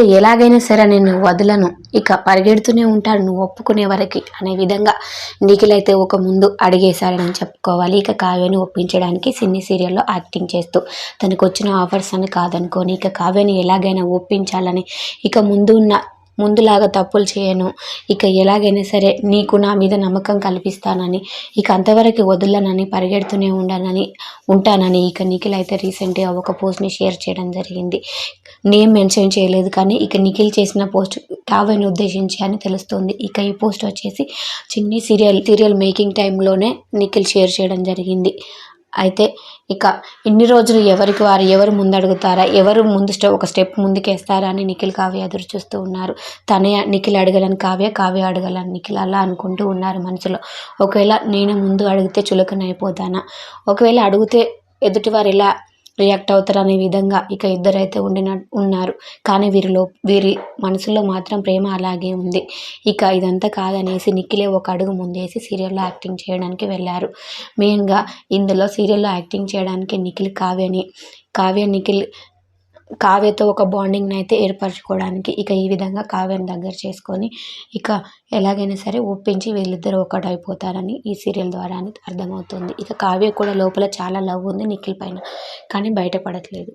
ఇక ఎలాగైనా సరే నేను వదలను. ఇక పరిగెడుతూనే ఉంటాడు నువ్వు ఒప్పుకునే వరకు అనే విధంగా నిఖిలైతే ఒక ముందు అడిగేశాడని చెప్పుకోవాలి. ఇక కావ్యని ఒప్పించడానికి సినీ సీరియల్లో యాక్టింగ్ చేస్తూ తనకు వచ్చిన ఆఫర్స్ అని కాదనుకోని ఇక కావ్యని ఎలాగైనా ఒప్పించాలని ఇక ముందు ఉన్న ముందులాగా తప్పులు చేయను. ఇక ఎలాగైనా సరే నీకు నా మీద నమ్మకం కల్పిస్తానని ఇక అంతవరకు వదలనని పరిగెడుతూనే ఉండనని ఉంటానని ఇక నిఖిల్ అయితే రీసెంట్గా ఒక పోస్ట్ని షేర్ చేయడం జరిగింది. నేమ్ మెన్షన్ చేయలేదు కానీ ఇక నిఖిల్ చేసిన పోస్ట్ కావ్యని ఉద్దేశించి అని తెలుస్తుంది. ఇక ఈ పోస్ట్ వచ్చేసి చిన్ని సీరియల్ సీరియల్ మేకింగ్ టైంలోనే నిఖిల్ షేర్ చేయడం జరిగింది. అయితే ఇక ఇన్ని రోజులు ఎవరికి వారు ఎవరు ముందడుగుతారా? ఎవరు ముందు స్టెప్ ఒక స్టెప్ ముందుకేస్తారా అని నిఖిల్ కావ్య ఎదురు చూస్తూ ఉన్నారు. తనే నిఖిల్ అడగలని కావ్య కావ్య అడగలని నిఖిల్ అలా అనుకుంటూ ఉన్నారు మనసులో. ఒకవేళ నేను ముందు అడిగితే చులకన అయిపోతానా ఒకవేళ అడిగితే ఎదుటివారు ఎలా రియాక్ట్ అవుతారు అనే విధంగా ఇక ఇద్దరైతే ఉండిన ఉన్నారు. కానీ వీరిలో వీరి మనసులో మాత్రం ప్రేమ అలాగే ఉంది. ఇక ఇదంతా కాదనేసి నిఖిలే ఒక అడుగు ముందేసి సీరియల్లో యాక్టింగ్ చేయడానికి వెళ్ళారు. మెయిన్గా ఇందులో సీరియల్లో యాక్టింగ్ చేయడానికి నిఖిల్ కావ్యని కావ్య నిఖిల్ కావ్యతో ఒక బాండింగ్ని అయితే ఏర్పరచుకోవడానికి ఇక ఈ విధంగా కావ్యం దగ్గర చేసుకొని ఇక ఎలాగైనా సరే ఒప్పించి వీళ్ళిద్దరూ ఒకటైపోతారని ఈ సీరియల్ ద్వారా అర్థమవుతుంది. ఇక కావ్య కూడా లోపల చాలా లవ్ ఉంది నిఖిల్ పైన కానీ బయటపడట్లేదు.